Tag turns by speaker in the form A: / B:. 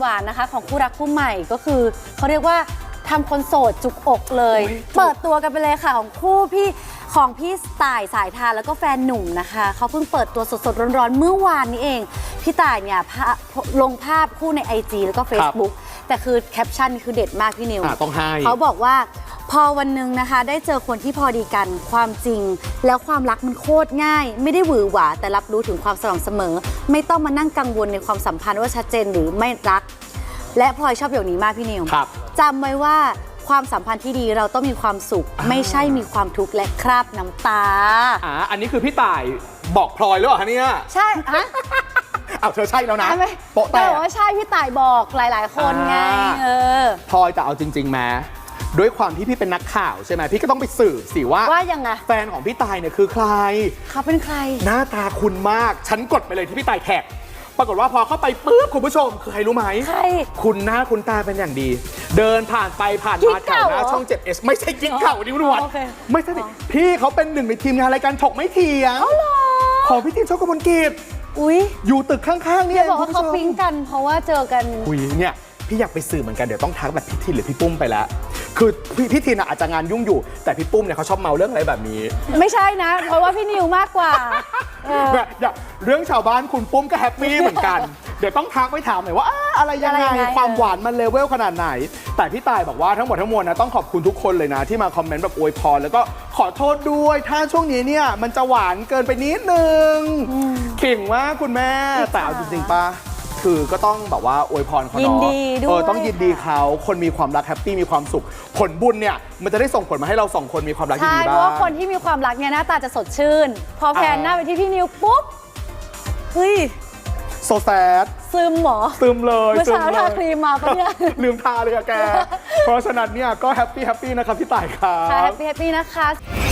A: หวานๆนะคะ ของคู่รักคู่ใหม่ก็คือเขาเรียกว่าทำคนโสดจุกอกเลย เปิดตัวกันไปเลยค่ะของคู่พี่ของพี่สต่ายสายทานแล้วก็แฟนหนุ่มนะคะ เขาเพิ่งเปิดตัวสดๆ ร้อนๆ เมื่อวานนี้เอง พี่ต่ายเนี่ยภาพลงภาพคู่ใน IG แล้วก็ Facebook แต่คือแคปชั่นคือเด็ดมากพี่นิว
B: อะต้องให้
A: เขาบอกว่า พอวันหนึ่งนะคะ ได้เจอคนที่พอดีกันความจริง แล้วความรักมันโคตรง่าย ไม่ได้หวือหวาแต่รับรู้ถึงความสม่ำเสมอ ไม่ต้องมานั่งกังวลในความสัมพันธ์ว่าชัดเจนหรือไม่รัก และพลอยชอบอย่างนี้มากพี่นิว
B: ครับ
A: จำไว้ว่าความสัมพันธ์ที่ดีเราต้องมีความสุข ไม่ใช่มีความทุกข์และคราบน้ำตา
B: อ่าอันนี้คือพี่ต่ายบอกพลอยหรือเปล่าคะเนี่ย
A: ใช่ฮะ
B: อ้าวเธอใช่แล้วนะ
A: ใช่ไหม
B: โปะแต
A: แต่
B: ก
A: ว่าใช่พี่ต่ายบอกหลาย ๆ คนไง
B: อ่า
A: เออ
B: พลอยแต่เอาจริงๆแม้ ด้วยความที่พี่เป็นนักข่าวใช่ไหมพี่ก็ต้องไปสืบสิว่า
A: ว่ายังไง
B: แฟนของพี่ตายเนี่ยคือใคร
A: เขาเป็นใคร
B: หน้าตาคุณมาก ฉันกดไปเลยที่พี่ตายแท็ก ปรากฏว่าพอเข้าไปปุ๊บคุณผู้ชมคือใครรู้ไหม
A: ใคร
B: คุณหน้าคุณตาเป็นอย่างดี เดินผ่านไปผ่าน
A: กิ๊
B: มากแถ
A: เก่าว
B: หน้า
A: เหรอ
B: ช่อง 7S ไม่ใช่กิ๊กเก่านิ้วหนวด
A: โอเค
B: ไม่ใช่ดิพี่เขาเป็นหนึ่งในทีมงานรายการถกไม่เถียงของพี่ทีมโชคกมลกิจ
A: อุ้ย
B: อยู่ตึกข้างๆนี่
A: จะ
B: เอง
A: บอกว่า
B: คุณ
A: เขา
B: ผู้ชม
A: ปิ๊งกันเพราะว่าเจอกัน
B: คุยเนี่ยพี่อยากไปสื่อเหมือนกันเดี๋ยวต้องทักแบบพี่ทินหรือพี่ปุ้มไปแล้ว คือพี่พี่ทินอะอาจจะงานยุ่งอยู่ แต่พี่ปุ้มเนี่ยเขาชอบเมาเรื่องอะไรแบบนี้
A: ไม่ใช่นะ เพราะว่าพี่นิวมากกว่าเออ
B: แบบอย่าเรื่องชาวบ้านคุณปุ้มก็แฮปปี้เหมือนกัน เดี๋ยวต้องทักไปถามหน่อยว่าอ่าอะไรยัง
A: อะไร
B: ไง
A: ยังไง
B: ความหวานมันเลเวลขนาดไหน แต่พี่ตายบอกว่าทั้งหมดทั้งมวลนะต้องขอบคุณทุกคนเลยนะ ที่มาคอมเมนต์แบบอวยพร แล้วก็ขอโทษด้วยถ้าช่วงนี้เนี่ยมันจะหวานเกินไปนิดนึงขิงว่ากคุณแม่แต่เอาจริงๆป่ะ คือก็ต้องแบบว่าอวยพรเขา
A: ยิน
B: เนาะ
A: ดีด้วย
B: เออต้องยินดีเขาคนมีความรักแฮปปี้มีความสุข ผลบุญเนี่ยมันจะได้ส่งผลมาให้เราสองคนมีความรักที่
A: ใช่
B: ดี
A: เพ
B: บ้า
A: ราะว่า
B: ง
A: คนที่มีความรักเนี่ยหน้าตาจะสดชื่น พอแพนหน้าไปที่พี่นิวปุ๊บเฮ้ย
B: โซแซด
A: ซึมเหรอ
B: ซึมเลย
A: เมื่อ
B: ซึ
A: เช้า
B: ลย
A: ทาครีมมาปะเนี่ย
B: ลืมทาเลยอะแก เพราะฉะนั้นเนี่ยก็แฮปปี้แฮปปี้นะครับพี่ต่ายครั
A: ค่ะแฮ
B: บ
A: ปปี้แฮปปี้นะคะ
C: ทำจาก HD